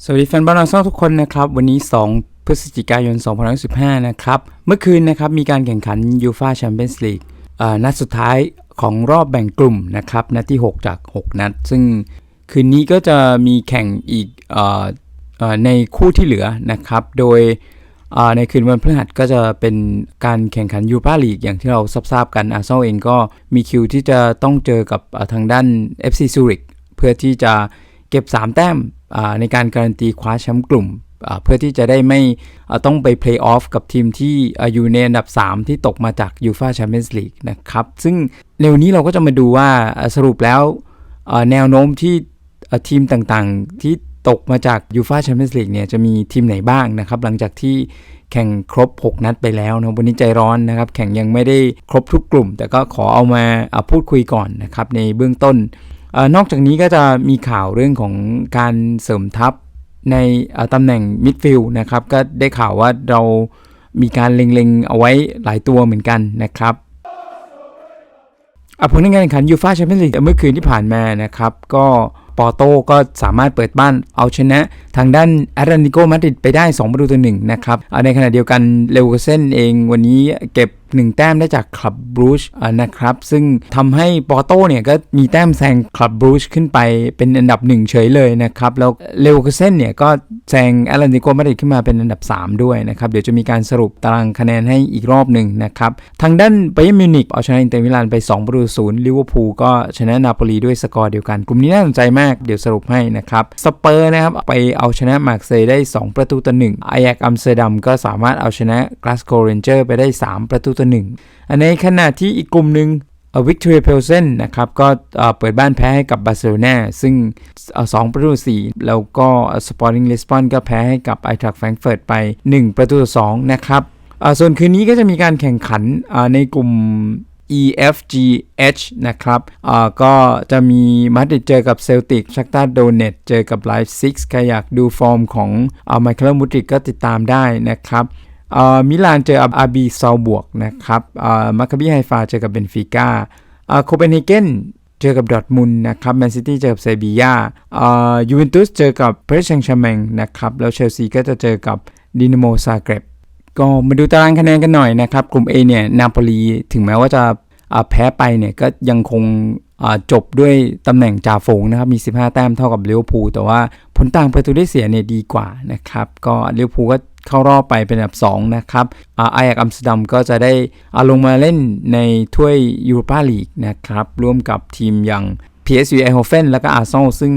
สวัสดีแฟนบอลอาร์เซนอลทุกคนนะครับ วันนี้ 2 พฤศจิกายน 2015 นะครับ เมื่อคืนนะครับ มีการแข่งขันยูฟาแชมเปี้ยนส์ลีกนัดสุดท้ายของรอบแบ่งกลุ่มนะครับ นัดที่ 6 จาก 6 นัด ซึ่งคืนนี้ก็จะมีแข่งอีกออในคู่ที่เหลือนะครับ โดยในคืนวันพฤหัสก็จะเป็นการแข่งขันยูฟ่าลีกอย่างที่เราทราบกันอาร์เซนอลเองก็มีคิวที่จะต้องเจอกับทางด้าน FC ซูริกเพื่อที่จะ เก็บ 3 แต้มในการการันตีคว้าแชมป์กลุ่ม เพื่อที่จะได้ไม่ต้องไปเพลย์ออฟกับทีมที่อยู่ในอันดับ 3 ที่ตกมาจากยูฟาแชมเปี้ยนส์ลีกนะครับ ซึ่งในวันนี้เราก็จะมาดูว่าสรุปแล้วแนวโน้มที่ทีมต่างๆ ที่ตกมาจากยูฟาแชมเปี้ยนส์ลีกเนี่ยจะมีทีมไหนบ้างนะครับ หลังจากที่แข่งครบ 6 นัดไปแล้วนะวันนี้ใจร้อนนะครับ แข่งยังไม่ได้ครบทุกกลุ่ม แต่ก็ขอเอามาพูดคุยก่อนนะครับในเบื้องต้น นอกจากนี้ก็จะมีข่าวเรื่องของการเสริมทัพในตำแหน่งมิดฟิลด์นะครับ ก็ได้ข่าวว่าเรามีการเล็งๆ เอาไว้หลายตัวเหมือนกันนะครับอะผลการแข่งขันยูฟาแชมเปี้ยนส์ลีกเมื่อคืนที่ผ่านมานะครับ ก็ปอโต้ก็สามารถเปิดบ้านเอาชนะทางด้านแอตเลติโกมาดริดไปได้ 2 ประตูต่อหนึ่งนะครับในขณะเดียวกันเลวกเซนเองวันนี้เก็บ 1 แต้มได้จากคลับบรูชนะครับ ซึ่งทำให้ปอโต้เนี่ยก็มีแต้มแซงคลับบรูชขึ้นไปเป็นอันดับ 1 เฉยเลยนะครับ แล้วเลวกเซนเนี่ยก็แซงแอตเลติโกมาดริดขึ้นมาเป็นอันดับ 3 ด้วยนะครับ เดี๋ยวจะมีการสรุปตารางคะแนนให้อีกรอบหนึ่งนะครับ ทางด้านไบเยร์มิวนิกเอาชนะอินเตอร์มิลานไป2ประตูศูนย์ลิเวอร์พูลก็ชนะนาโปลีด้วยสกอร์เดียวกัน กลุ่มนี้น่าสนใจมากเดี๋ยวสรุปให้นะครับสเปอร์นะครับไปเอาชนะมาร์เซย์ได้ 2 ประตูต่อ1ไอแอกอัมสเตอร์ดัมก็สามารถเอาชนะกลาสโกเรนเจอร์ไปได้ 3 ประตูต่อ1อันในขณะที่อีกกลุ่มหนึ่งวิกตอเรียเพลเซนนะครับก็เปิดบ้านแพ้ให้กับบาร์เซโลนาซึ่งสองประตูสี่แล้วก็สปอร์ติ้งลิสบอนก็แพ้ให้กับไอทรักแฟรงเฟิร์ตไป 1 ประตูต่อ2นะครับส่วนคืนนี้ก็จะมีการแข่งขันในกลุ่ม E F G H นะครับก็จะมีมาดริดเจอกับเซลติกชักตาโดเนตเจอกับไลฟ์ซิกใครอยากดูฟอร์มของอไมเคิลมูดริกก็ติดตามได้นะครับ มิลานเจออาบีซาบวกนะครับมาคาบีไฮฟาเจอกับเบนฟิก้าโคเปนเฮเกนเจอกับดอร์ทมุนนะครับแมนซิตี้เจอกับเซบียาอ่ายูเวนตุสเจอกับเพรสเชงชาแมงนะครับแล้วเชลซีก็จะเจอกับดินาโมซาเกร็บก็มาดูตารางคะแนนกันหน่อยนะครับ กลุ่ม A เนี่ยนาโปลีถึงแม้ว่าจะแพ้ไปเนี่ยก็ยังคงจบด้วยตำแหน่งจ่าฝูงนะครับ มี 15 แต้มเท่ากับเลวพูแต่ว่าผลต่างประตูได้เสียเนี่ยดีกว่านะครับ ก็เลวพูก็ เข้ารอบไปเป็นอันดับ 2 นะครับอาไอแอกอัมสเตอร์ดัมก็จะได้อาลงมาเล่นในถ้วยยูโรปาลีกนะครับร่วมกับทีมอย่าง PSV Eindhoven แล้วก็อาร์เซนอลซึ่ง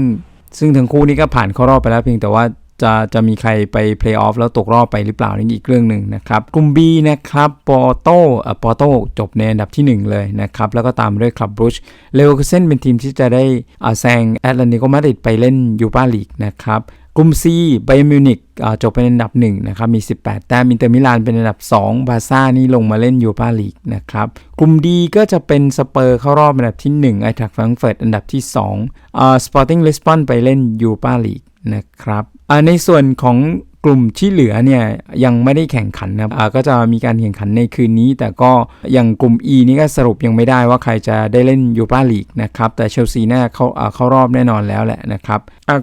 ซึ่งทั้งคู่นี้ก็ผ่านเข้ารอบไปแล้วเพียงแต่ว่าจะจะมีใครไปเพลย์ออฟแล้วตกรอบไปหรือเปล่านี่อีกเรื่องหนึ่งนะครับ กลุ่ม B นะครับปอโต้อ่ปอโต้จบในอันดับทีหนึ่1 เลยนะครับ แล้วก็ตามด้วยคลับบรูชเลเวอร์เซนเป็นทีมที่จะได้อาแซงแอตแลนติโกมาดริดไปเล่นยูปาลีกนะครับ กลุ่ม C ไบมิวนิกจบเป็นอันดับ1นะครับมี 18 แต้มอินเตอร์มิลานเป็นอันดับ 2 บาซ่านี่ลงมาเล่นยูปาลีกนะครับกลุ่ม D ก็จะเป็นสเปอร์เข้ารอบอันดับที่ 1 ไอทักแฟรงเฟิร์ตอันดับที่2อ่าสปอร์ติ้งลิสบอนไปเล่นยูปาลีกนะครับในส่วนของ กลุ่มที่เหลือเนี่ยยังไม่ได้แข่งขันนะครับก็จะมีการแข่งขันในคืนนี้ แต่ก็อย่างกลุ่ม E นี่ก็สรุปยังไม่ได้ว่าใครจะได้เล่นยูปาลีกนะครับ แต่เชลซีน่าเข้าเข้ารอบแน่นอนแล้วแหละนะครับ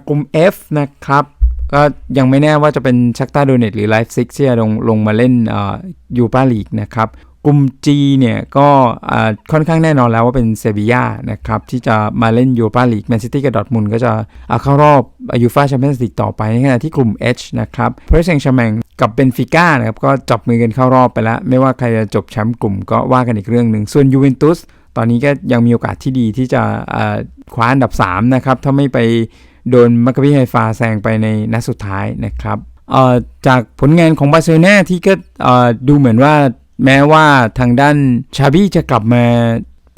กลุ่ม F นะครับก็ยังไม่แน่ว่าจะเป็นชักตาโดเนตหรือไลฟ์ซิกที่จะลงลงมาเล่นยูปาลีกนะครับ กลุ่ม G เนี่ยก็ค่อนข้างแน่นอนแล้วว่าเป็นเซบียานะครับที่จะมาเล่นยูปาลีกแมนซิตี้กับดอทมุนก็จะเข้ารอบยูฟาแชมเปี้ยนส์ลีกต่อไปในขณะที่กลุ่ม H นะครับเพรสเซงชแมงกับเบนฟิก้านะครับก็จับมือกันเข้ารอบไปแล้ว ไม่ว่าใครจะจบแชมป์กลุ่มก็ว่ากันอีกเรื่องหนึ่งส่วนยูเวนตุสตอนนี้ก็ยังมีโอกาสที่ดีที่จะคว้าอันดับ 3 นะครับ ถ้าไม่ไปโดนมักกะบิไฮฟาแซงไปในนัดสุดท้ายนะครับจากผลงานของบาร์เซโลนาที่ก็ดูเหมือนว่า แม้ว่าทางด้านชาบี้จะกลับมา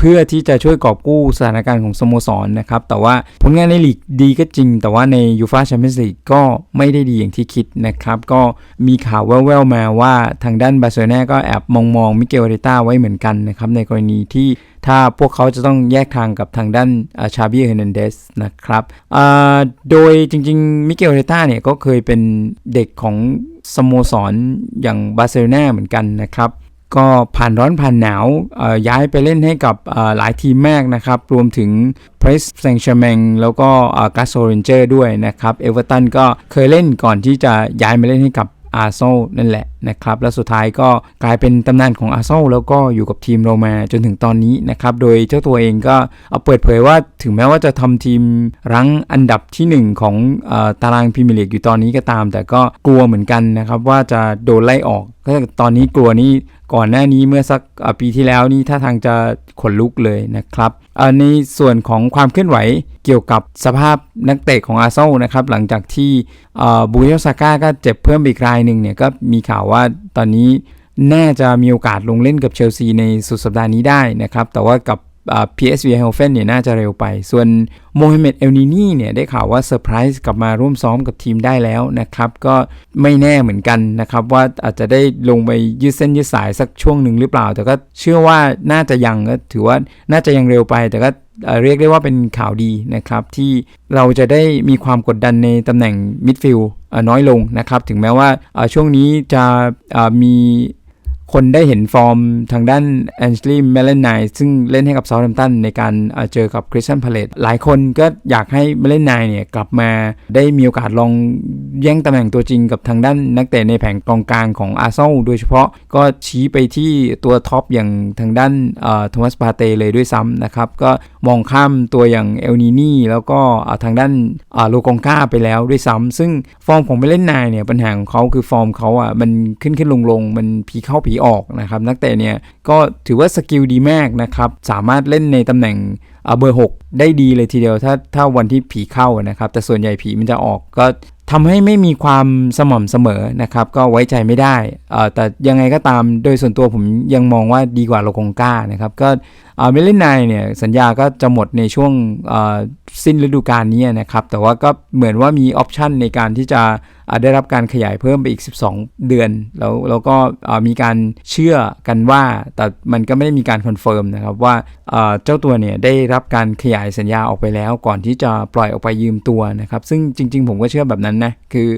เพื่อที่จะช่วยกอบกู้สถานการณ์ของสโมสรนะครับ แต่ว่าผลงานในลีกดีก็จริง แต่ว่าในยูฟาแชมเปี้ยนส์ลีกก็ไม่ได้ดีอย่างที่คิดนะครับ ก็มีข่าวแว่วๆมาว่าทางด้านบาร์เซโลนาก็แอบมองมองมิเกลอริต้าไว้เหมือนกันนะครับ ในกรณีที่ถ้าพวกเขาจะต้องแยกทางกับทางด้านชาบี้เฮนันเดสนะครับโดยจริงๆมิเกลอาริต้าเนี่ยก็เคยเป็นเด็กของสโมสรอย่างบาร์เซโลนาเหมือนกันนะครับ ก็ผ่านร้อนผ่านหนาวย้ายไปเล่นให้กับหลายทีมแมกนะครับ รวมถึง p r e s s Saint i a m แล้วก็กาโซเรนเจอร์ด้วยนะครับ เอเวอร์ตันก็เคยเล่นก่อนที่จะย้ายมาเล่นให้กับอาร์เซนนั่นแหละ นะครับแล้วสุดท้ายก็กลายเป็นตำนานของอาร์เซนแล้วก็อยู่กับทีมเรมาจนถึงตอนนี้นะครับโดยเจ้าตัวเองก็เอาเปิดเผยว่าถึงแม้ว่าจะทำทีมรั้งอันดับทีหนึ่1 ของออตารางพรีเมียร์ลีกอยู่ตอนนี้ก็ตาม แต่ก็กลัวเหมือนกันนะครับว่าจะโดนไล่ออกก็ตอนนี้กลัวนี่ก่อนหน้านี้เมื่อสักปีที่แล้วนี่ถ้าทางจะขนลุกเลยนะครับในส่วนของความเคลื่อนไหวเกี่ยวกับสภาพนักเตะของอาร์เซนอลนะครับหลังจากที่บูเยลซาก้าก็เจ็บเพิ่มอีกรายหนึ่งเนี่ยก็มีข่าวว่า่าตอนนี้น่าจะมีโอกาสลงเล่นกับเชลซีในสุดสัปดาห์นี้ได้นะครับ แต่ว่ากับอ่า PSV Eindhoven เนี่ยน่าจะเร็วไป ส่วนโมฮัมเหม็ดเอลนีนี่เนี่ยได้ข่าวว่าเซอร์ไพรส์กลับมาร่วมซ้อมกับทีมได้แล้วนะครับ ก็ไม่แน่เหมือนกันนะครับ ว่าอาจจะได้ลงไปยืดเส้นยืดสายสักช่วงหนึ่งหรือเปล่า แต่ก็เชื่อว่าน่าจะยังก็ถือว่าน่าจะยังเร็วไปแต่ก็ เรียกได้ว่าเป็นข่าวดีนะครับ ที่เราจะได้มีความกดดันในตำแหน่งมิดฟิลด์น้อยลงนะครับ ถึงแม้ว่าช่วงนี้จะมีคนได้เห็นฟอร์มทางด้านแอนเจลีเมเลนไนซึ่งเล่นให้กับเซาท์แฮมป์ตันในการเอ่อเจอกับคริสตันพาเลตหลายคนก็อยากให้เมเลนไนเนี่ยกลับมาได้มีโอกาสลอง แย่งตำแหน่งตัวจริงกับทางด้านนักเตะในแผงกองกลางของอาร์เซนอลโดยเฉพาะก็ชี้ไปที่ตัวท็อปอย่างทางด้านโทมัสปาเตเลยด้วยซ้ำนะครับ ก็มองข้ามตัวอย่างเอลนีนี่แล้วก็ทางด้านโลกองกาไปแล้วด้วยซ้ำซึ่งฟอร์มของเมเล่นไนเนี่ยปัญหาของเขาคือฟอร์มเขาอะมันขึ้นขึ้นลงลงๆมันผีเข้าผีออกนะครับนักเตะเนี่ยก็ถือว่าสกิลดีมากนะครับสามารถเล่นในตำแหน่งเอ่อเบอร์ 6 ได้ดีเลยทีเดียวถ้าถ้าวันที่ผีเข้านะครับ แต่ส่วนใหญ่ผีมันจะออกก็ ทำให้ไม่มีความสม่ำเสมอนะครับ ก็ไว้ใจไม่ได้เอ่อแต่ยังไงก็ตามโดยส่วนตัวผมยังมองว่าดีกว่าโลกงก้านะครับ ก็ เอ่อเมลินไนเนี่ยสัญญาก็จะหมดในช่วงอ่อสิ้นฤดูกาลนี้นะครับ แต่ว่าก็เหมือนว่ามีออปชันในการที่จะได้รับการขยายเพิ่มไปอีก 12 เดือน แล้วแล้วก็มีการเชื่อกันว่า แต่มันก็ไม่ได้มีการคอนเฟิร์มนะครับว่าเจ้าตัวเนี่ยได้รับการขยายสัญญาออกไปแล้ว ก่อนที่จะปล่อยออกไปยืมตัวนะครับ ซึ่งจริง ๆ ผมก็เชื่อแบบนั้นนะคือ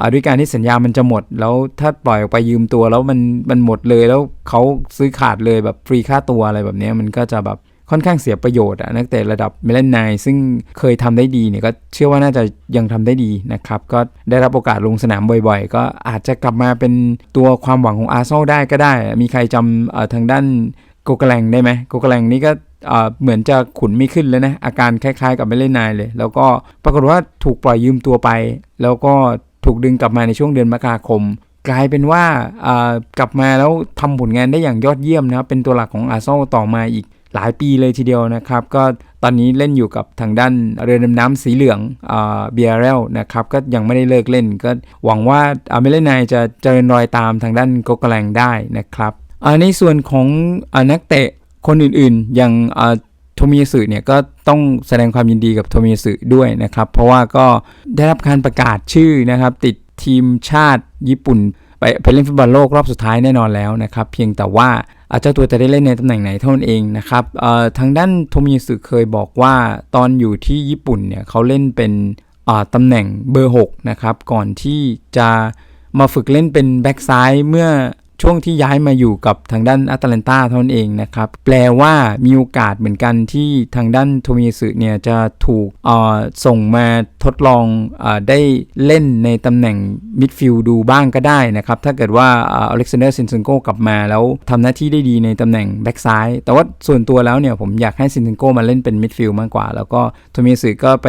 อด้วยการที่สัญญามันจะหมด แล้วถ้าปล่อยออกไปยืมตัวแล้วมันมันหมดเลยแล้วเขาซื้อขาดเลยแบบฟรีค่าตัวอะไรแบบนี้มันก็จะแบบค่อนข้างเสียประโยชน์อะนักเตะระดับเมลนไนซึ่งเคยทำได้ดีเนี่ยก็เชื่อว่าน่าจะยังทำได้ดีนะครับ ก็ได้รับโอกาสลงสนามบ่อยๆ ก็อาจจะกลับมาเป็นตัวความหวังของอาร์เซนอลได้ก็ได้ มีใครจำทางด้านโกกแลงได้ไหมโกกแลงนี่ก็เหมือนจะขุนไม่ขึ้นแล้วนะ อาการคล้ายๆ กับเมเลนไนเลย แล้วก็ปรากฏว่าถูกปล่อยยืมตัวไป แล้วก็ถูกดึงกลับมาในช่วงเดือนมกราคม กลายเป็นว่ากลับมาแล้วทำผลงานได้อย่างยอดเยี่ยมนะครับเป็นตัวหลักของอาร์เซนอลต่อมาอีก หลายปีเลยทีเดียวนะครับ ก็ตอนนี้เล่นอยู่กับทางด้านเรือดำน้ำสีเหลืองเบียร์เรลนะครับ ก็ยังไม่ได้เลิกเล่น ก็หวังว่าอาเมเลนายจะเจริญรอยตามทางด้านโกกแลงได้นะครับในส่วนของอนักเตะคนอื่นๆ อย่างโทมิยสึเนี่ยก็ต้องแสดงความยินดีกับโทมิยสึด้วยนะครับ เพราะว่าก็ได้รับการประกาศชื่อนะครับ ติดทีมชาติญี่ปุ่น ไปไปเล่นฟุตบอลโลกรอบสุดท้ายแน่นอนแล้วนะครับ เพียงแต่ว่าอาจจะตัวจะได้เล่นในตำแหน่งไหนเท่านั้นเองนะครับทางด้านโทมิยสึเคยบอกว่าตอนอยู่ที่ญี่ปุ่นเนี่ยเขาเล่นเป็นตำแหน่งเบอร์ 6 นะครับ ก่อนที่จะมาฝึกเล่นเป็นแบ็กซ้ายเมื่อ ช่วงที่ย้ายมาอยู่กับทางด้านแอตแลนตาเท่านั้นเองนะครับ แปลว่ามีโอกาสเหมือนกันที่ทางด้านโทมิสึเนี่ยจะถูกส่งมาทดลองอได้เล่นในตำแหน่งมิดฟิลด์ดูบ้างก็ได้นะครับ ถ้าเกิดว่าอเล็กซานเดอร์ซินเซนโกกลับมาแล้วทำหน้าที่ได้ดีในตำแหน่งแบ็กซ้าย แต่ว่าส่วนตัวแล้วเนี่ยผมอยากให้ซินเซนโกมาเล่นเป็นมิดฟิลด์มากกว่า แล้วก็โทมิสึก็ไป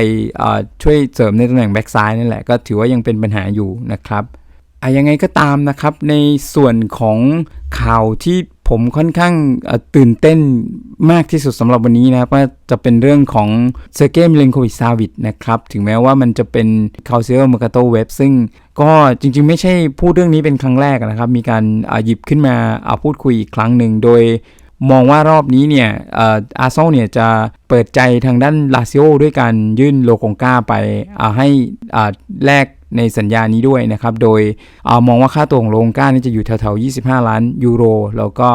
ช่วยเสริมในตำแหน่งแบ็กซ้ายนั่นแหละก็ถือว่ายังเป็นปัญหาอยู่นะครับ อะยังไงก็ตามนะครับในส่วนของข่าวที่ผมค่อนข้างตื่นเต้นมากที่สุดสำหรับวันนี้นะครับว่าจะเป็นเรื่องของเซอร์เกมเลนโควิชซาวิดนะครับถึงแม้ว่ามันจะเป็นคาวเซียลม r กาโตเว็บซึ่งก็จริงๆไม่ใช่พูดเรื่องนี้เป็นครั้งแรกนะครับ มีการหยิบขึ้นมาอ่าพูดคุยอีกครั้งหนึ่งโดยมองว่ารอบนี้เนี่ยอาร์เซนอลเนี่ยจะเปิดใจทางด้านลาซิโอด้วยการยื่นโลโกงกาไปาให้แลก ในสัญญานี้ด้วยนะครับ โดยอามองว่าค่าตัวของโลงก้านี่จะอยู่แถวๆ25 ล้านยูโร แล้วก็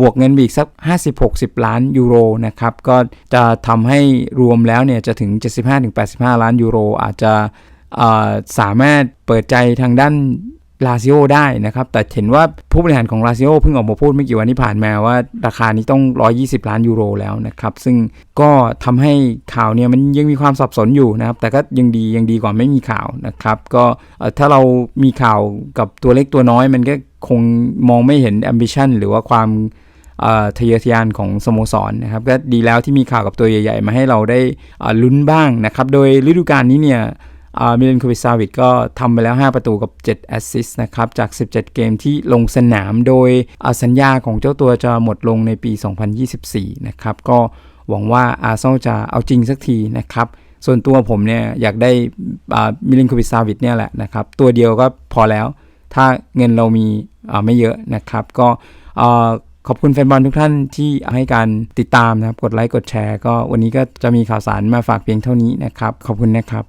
บวกเงินไปอีกสัก 50-60 ล้านยูโรนะครับ ก็จะทำให้รวมแล้วเนี่ยจะถึง 75-85 ล้านยูโร อาจจะสามารถเปิดใจทางด้าน ลาซิโอได้นะครับ แต่เห็นว่าผู้บริหารของลาซิโอเพิ่งออกมาพูดไม่กี่วันที่ผ่านมาว่า ราคานี้ต้อง 120 ล้านยูโรแล้วนะครับ ซึ่งก็ทำให้ข่าวเนี่ยมันยังมีความสับสนอยู่นะครับ แต่ก็ยังดียังดีกว่าไม่มีข่าวนะครับ ก็ถ้าเรามีข่าวกับตัวเล็กตัวน้อย มันก็คงมองไม่เห็น ambition หรือว่าความทะเยอทะยานของสโมสรนะครับก็ดีแล้วที่มีข่าวกับตัวใหญ่ ๆ มาให้เราได้ลุ้นบ้างนะครับ โดยฤดูกาลนี้เนี่ย มิเลนโควิซาวิกก็ทำไปแล้ว 5 ประตูกับ 7 แอสซิสต์นะครับ จาก 17 เกมที่ลงสนามโดยสัญญาของเจ้าตัวจะหมดลงในปี 2024 นะครับ ก็หวังว่าอาร์เซนอลจะเอาจริงสักทีนะครับ ส่วนตัวผมเนี่ยอยากได้มิเลนโควิซาวิกเนี่ยแหละนะครับ ตัวเดียวก็พอแล้ว ถ้าเงินเรามีาไม่เยอะนะครับ ก็ขอบคุณแฟนบอลทุกท่านที่ให้การติดตามนะครับ กดไลค์ กดแชร์ ก็วันนี้ก็จะมีข่าวสารมาฝากเพียงเท่านี้นะครับ ขอบคุณนะครับ